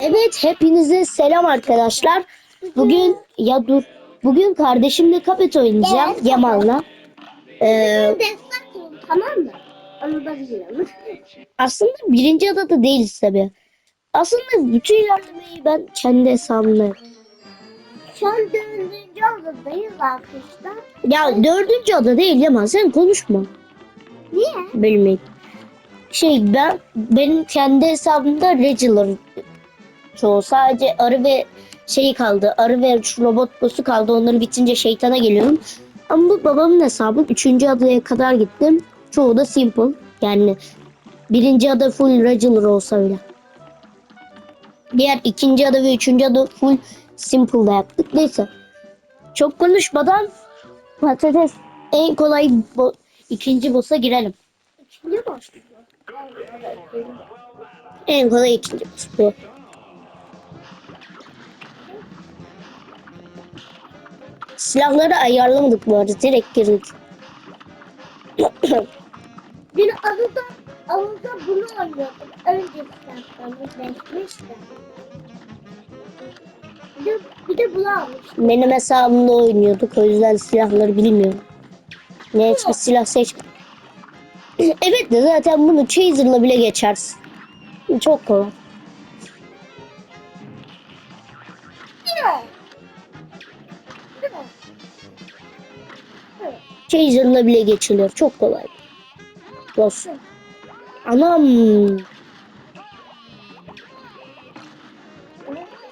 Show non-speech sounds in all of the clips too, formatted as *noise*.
Evet hepinize selam arkadaşlar. Bugün ya dur. Bugün kardeşimle kapet oynayacağım Evet. Yaman'la. Ee, tamam mı? Aslında birinci adada değiliz tabi. Aslında bütün ilerlemeyi ben kendi hesabımda yapıyorum. Şu an dördüncü odadayız arkadaşlar. Ya dördüncü ada değil Yaman sen konuşma. Niye? Bilmeyin. Şey ben benim kendi hesabımda Regular çoğu sadece arı ve şey kaldı. Arı ve şu robot boss'u kaldı. Onları bitince şeytana geliyorum. Ama bu babamın hesabı. Üçüncü adaya kadar gittim. Çoğu da simple. Yani birinci ada full regular olsa bile. Diğer ikinci ada ve üçüncü ada full simple'da yaptık. Neyse. Çok konuşmadan patates en kolay bo- ikinci boss'a girelim. İkinci başlıyor. En kolay ikinci boss bu. Silahları ayarlamadık bu arada. Direkt girdik. Dün alıda, alıda bunu oynuyordum. Öncesinden sonra değişmişti. Bir de, bir de bunu almıştım. Benim hesabımda oynuyorduk. O yüzden silahları bilmiyorum. Ne hiçbir silah seçmedim. *coughs* evet de zaten bunu Chaser'la bile geçersin. Çok kolay. Chaser'la bile geçiliyor. Çok kolay. Boss. Anam.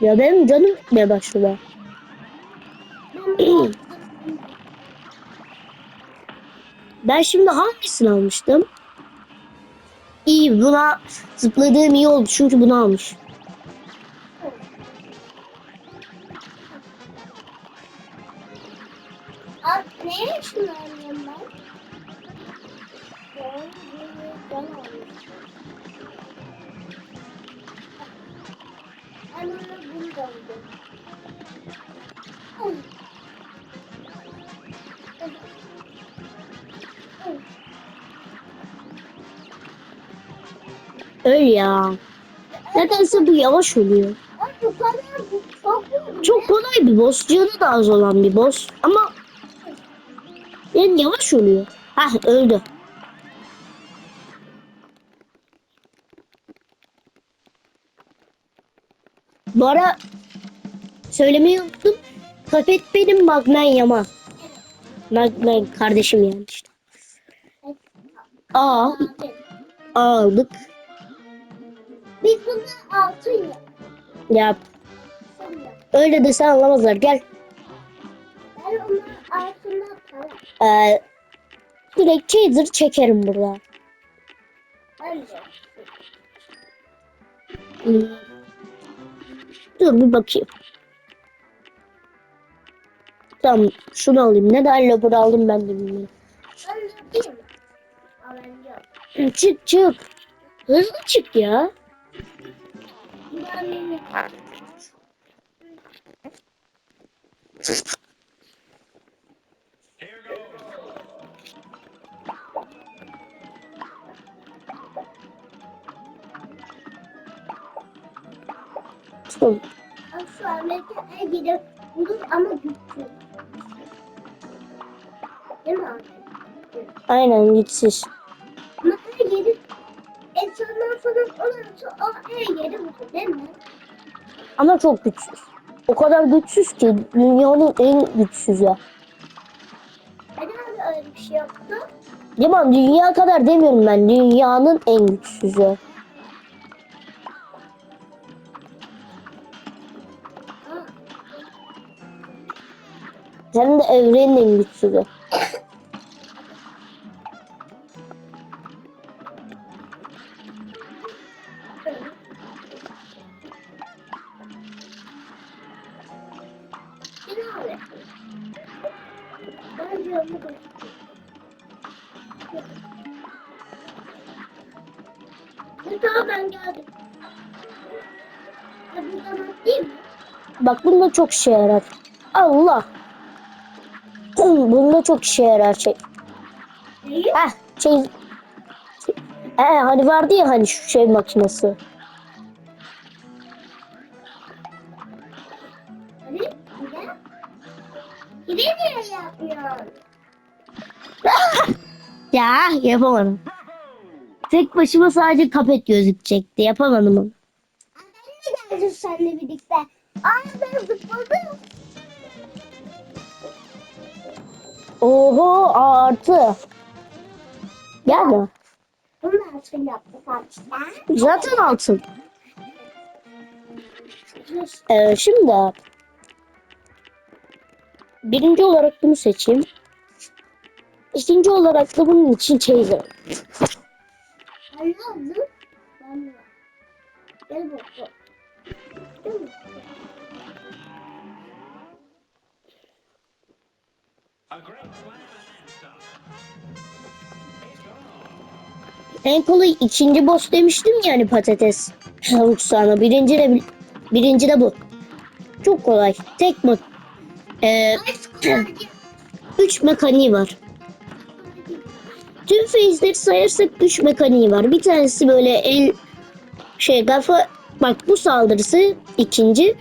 Ya benim canım gitmeye başladı. *clears throat* Ben şimdi hangisini almıştım? İyi buna zıpladığım iyi oldu çünkü bunu almış. Öyle ya. Nedense bu yavaş oluyor. Çok kolay bir boss. Canı da az olan bir boss. Ama yani yavaş oluyor. Hah öldü. Bu ara söylemeyi unuttum. Kafet benim Magnan Yaman. Magnan kardeşim yani işte. Abi, aldık. Biz bunu altın ya. Ya Sonra. öyle desen anlamazlar. Gel. Ben onu altına para. Ee, direkt chaser çekerim burada. Önce. Hmm. Dur bir bakayım. Tamam şunu alayım. Neden labor aldım ben de bilmiyorum. Çık çık. Hızlı çık ya. Ben Tamam. şu Amerika'ya gidip bulur ama güçlü. Değil mi abi? Aynen güçsüz. Ama her yeri en sondan sonra olursa o her yeri bulur değil mi? Ama çok güçsüz. O kadar güçsüz ki dünyanın en güçsüzü. Neden öyle bir şey yaptı? Yaman dünya kadar demiyorum ben. Dünyanın en güçsüzü. Hem de evrenin en güçsüzü. Abi? Ben? Bak bunda çok işe yarar. Allah. Bunda çok işe yarar şey. Heh şey. Ee, hani vardı ya hani şu şey makinesi. Yapmıyorsun? *laughs* Ya yapamadım. Tek başıma sadece kapet gözükecekti. Yapamadım onu. Ben de geldim seninle birlikte. Aa ben zıpladım. Oho artı. Gelme. Bunu nasıl yaptık arkadaşlar? Zaten altın. Ee, şimdi birinci olarak bunu seçeyim. İkinci olarak da bunun için de. Gel bakalım. Gel bakalım. En kolay ikinci boss demiştim yani patates. Havuç sana. Birinci de, birinci de bu. Çok kolay. Tek mi? Ee, *clears throat* üç mekaniği var. Tüm phase'leri sayarsak üç mekaniği var. Bir tanesi böyle el şey kafa bak bu saldırısı ikinci.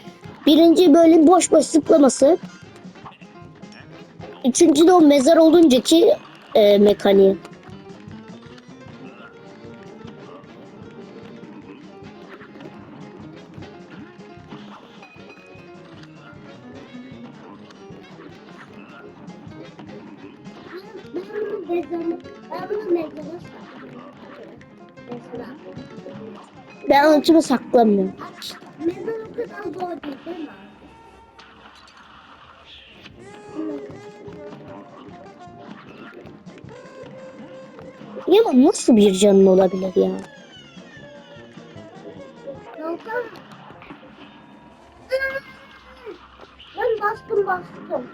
Birinci böyle boş boş zıplaması. Üçüncü de o mezar olunca ki e, mekaniği. Ben için saklamıyorum. Mezar kadar zor değil mi? Ya ama nasıl bir canın olabilir ya? Ben bastım bastım.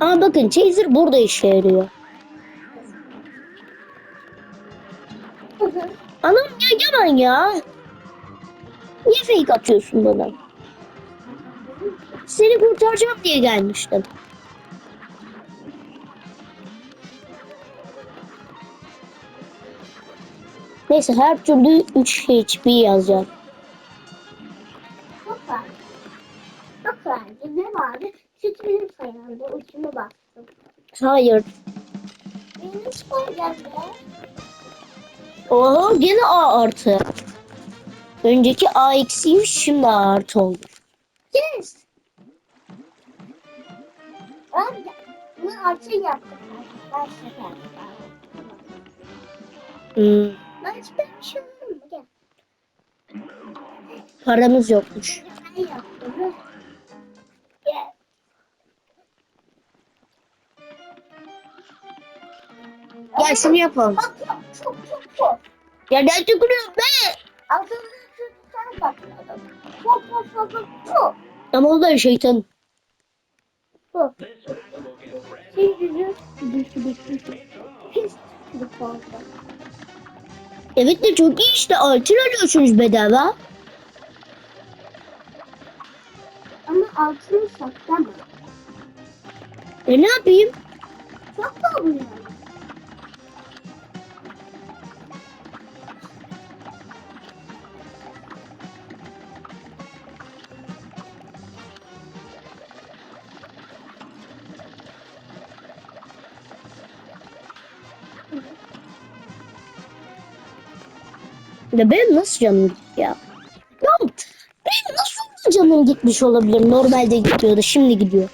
Ama bakın chaser burada işe yarıyor. Anam ya yaman ya. Niye fake atıyorsun bana? Seni kurtaracağım diye gelmiştim. Neyse her türlü 3 HP yazacağım. Çok vardı. Ne vardı? Süt benim sayemde ucuna bastım. Hayır. Benim sayemde. Oho gene A artı. Önceki A eksiymiş şimdi A artı oldu. Yes. Ben bunu artı yaptım. Ben şaka yaptım. Hmm, Ben hiçbir şey yapmadım. Gel. paramız yokmuş. Hı? Gel. Şunu yapalım. Bak bak çok çok çok. Ya ben tükürüyorum be. Altında sen patladın. Çok çok çok çok. Ama o da şeytan. Ready. Şey. Düştü düştü düştü. Pis düştü fazla. Evet de çok iyi işte altın alıyorsunuz bedava. Ama altını saklama. E ne yapayım? Sakla bunu. Ya benim nasıl canım gitti ya? Ya benim nasıl canım gitmiş olabilir? Normalde gidiyordu şimdi gidiyor.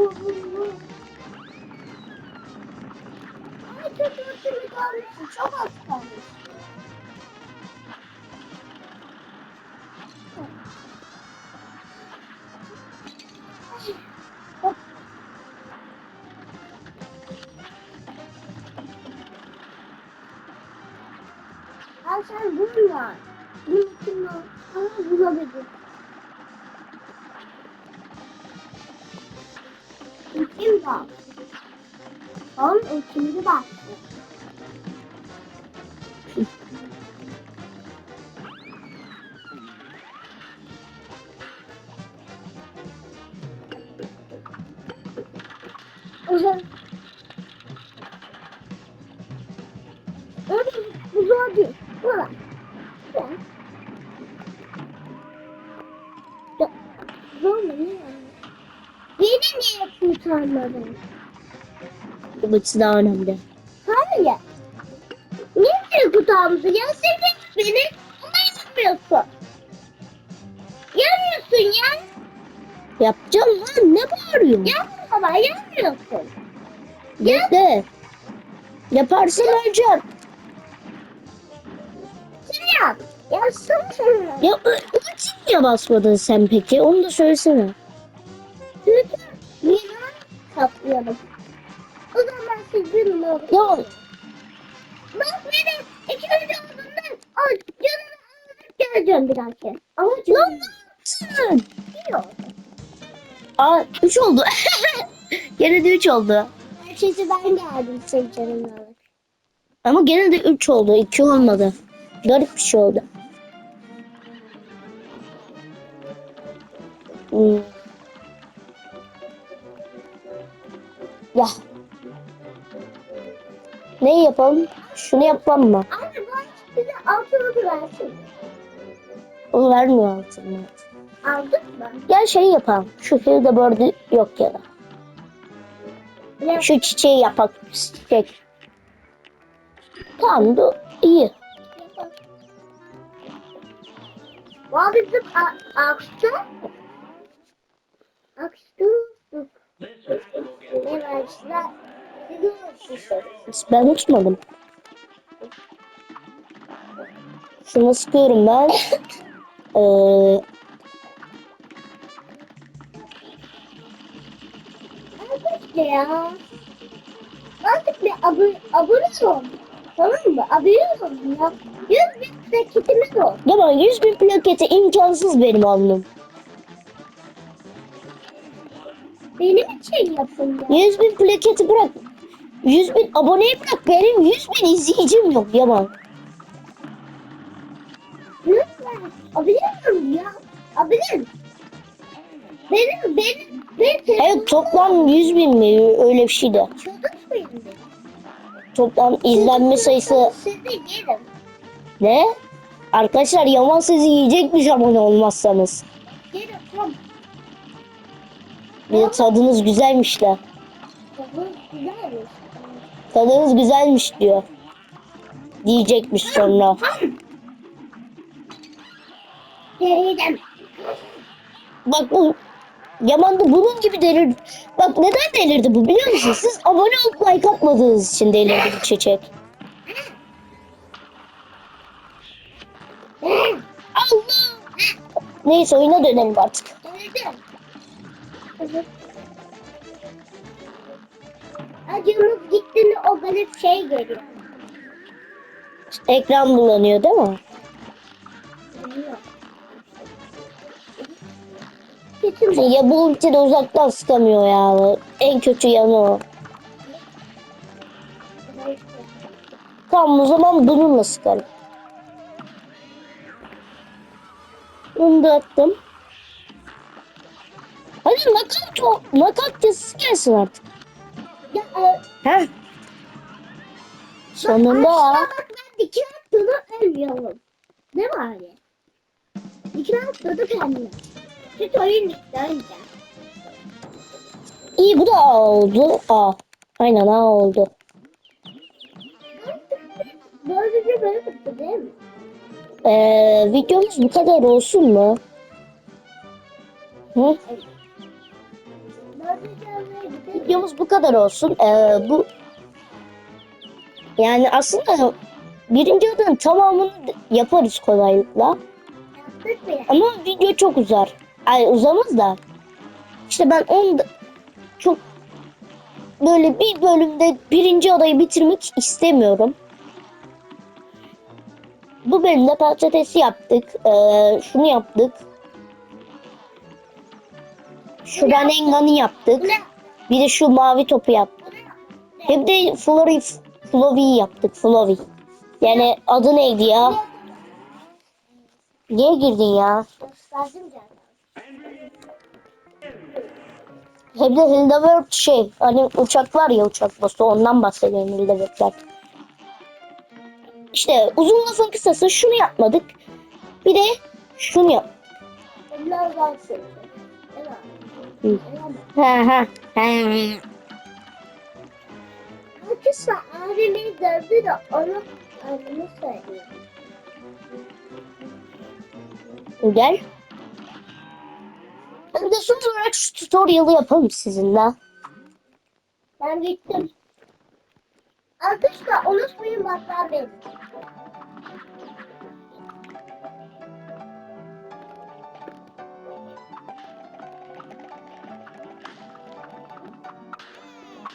Vur vur vur. Çok kötü kalmışsın. Çok az kalmış. Onun üçüncü baktı. Öyle değil. Ya, Zor? Beni niye kurtarmadın? Bu maçı daha önemli. Hayır. Niye kurtarmadın? Ya sevdin beni. Ama yapmıyorsun. Yanmıyorsun ya. Yapacağım lan ne bağırıyorsun? Yanmıyor ama yanmıyorsun. Bekle. Yaparsan öleceğim. Kim yap? Sana. Ya ulti niye basmadın sen peki? Onu da söylesene. Çünkü yılan saplayalım. Olur. Ya Bak beni ikinci olduğundan o canını alıp geleceğim bir dahaki. Ama lan canım ne yaptın? Aa 3 oldu. gene de 3 oldu. Herkesi ben geldim senin canını alıp. Ama gene de 3 oldu. 2 olmadı. Garip bir şey oldu. Ne yapalım? Şunu yapalım mı? Abi bak bize altını versin. Onu vermiyor altını. Aldık mı? Gel şey yapalım. Şu Hildebird'ü yok ya da. Ne? Şu çiçeği yapak. Çiçek. Tamam da iyi. Var bizim aksı. Aksı. Ne vermişler? Ben uçmadım. Şunu sıkıyorum ben. Ee, Arkadaşlar ya. Bir abone, abone ol. Tamam mı? Abone ol ya. Yüz bin paketimiz ol. Yaman 100 bin plaketi imkansız benim alnım. Benim için yapın ya. 100 bin plaketi bırak. 100 bin aboneyi bırak. Benim 100 bin izleyicim yok Yaman. Lütfen. Abone olun ya. Abone. Benim, benim, benim Evet toplam 100 bin mi? Öyle bir şeydi. Çıldırtmayın beni. Toplam izlenme sayısı Sizi yerim. ne? Arkadaşlar Yaman sizi yiyecekmiş abone olmazsanız. Yerim. Tamam. Bir de tadınız güzelmiş de. Bu güzelmiş. Tadınız güzelmiş diyor. Diyecekmiş sonra. Yerim. Bak bu Yaman da bunun gibi delir. Bak neden delirdi bu biliyor musun? Siz abone olup like atmadığınız için delirdi bu çiçek. *laughs* Allah! Neyse oyuna dönelim artık. Yerim. Acımız gitti mi o garip şey geliyor. Ekran bulanıyor değil mi? Kesin Ya bu ulti de uzaktan sıkamıyor ya. En kötü yanı o. Tamam o zaman bununla sıkarım. Bunu da attım. Hadi nakat. Nakat yazısı gelsin artık. Heh. Sonunda. Aşağı bak ben attığını ölmüyorum. Ne var ya? Dikine attırdı kendine. Çünkü oyun bitti önce. İyi bu da A oldu. A. Aynen A oldu. Böylece böyle bitti değil mi? Ee, videomuz bu kadar olsun mu? Hı? Bitti. Videomuz bu kadar olsun. Ee, bu yani aslında birinci adanın tamamını yaparız kolaylıkla. Ama video çok uzar. Ay uzamaz da. İşte ben da çok böyle bir bölümde birinci adayı bitirmek istemiyorum. Bu bölümde patatesi yaptık. Ee, şunu yaptık. Şu Renengan'ı yaptık. Bir de şu mavi topu yaptık. Bir de Flurry, Flurry yaptık. Flurry. Yani adı neydi ya? Niye girdin ya? Hem de Hildeberg şey hani uçak var ya uçak bası ondan bahsediyorum Hildeberg'ler. İşte uzun lafın kısası şunu yapmadık. Bir de şunu yap. Biraz Arkadaşlar abimin gördü de onu anneme söylüyor. Gel. Bir de son olarak şu tutorial'ı yapalım sizinle. Ben gittim. Arkadaşlar unutmayın baklar benim.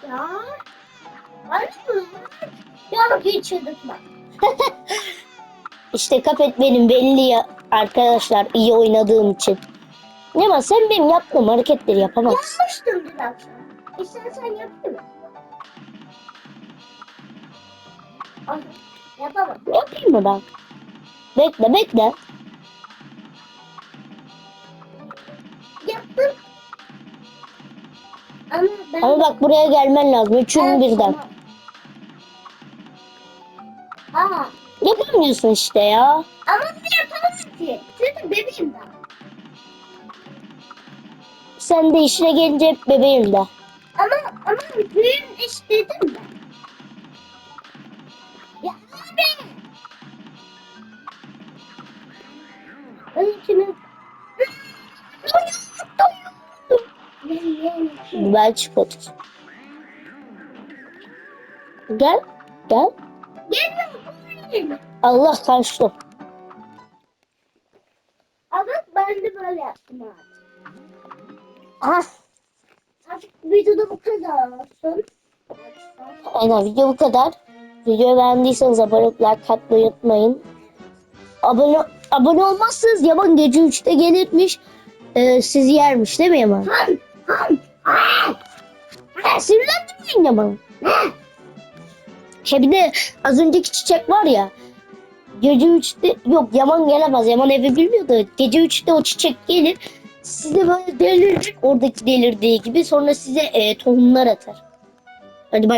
Ya. Ya geçirdik bak. İşte kapet benim belli ya arkadaşlar iyi oynadığım için. Ne var sen benim yaptığım hareketleri yapamazsın. Yapmıştım dün akşam. İstersen yapayım mı? Yapamam. Yapayım mı ben? Bekle bekle. Ama ben... Ama bak buraya gelmen lazım. Üçünü Evet, birden. Aa, Yapamıyorsun işte ya. ama bunu yapamam ki. Çünkü bebeğim ben. Sen de işine gelince hep bebeğim de. Ama ama büyüğüm istedim ben. Ya abi. Ben içime... Ben çikolatası. Gel. Gel. Gelmiyor. Allah kaçtı. Ama ben de böyle yaptım abi. Ah. Artık videoda bu kadar olsun. Aynen video bu kadar. Videoyu beğendiyseniz abone like atmayı unutmayın. Abone, abone olmazsanız Yaman gece 3'te gelirmiş. Ee, sizi yermiş değil mi Yaman? Han, han, han. Ha, sinirlendim ben Yaman. Şey bir de az önceki çiçek var ya. Gece 3'te yok Yaman gelemez. Yaman evi bilmiyor da gece 3'te o çiçek gelir. Size böyle delirecek oradaki delirdiği gibi sonra size e, tohumlar atar. Hadi bay.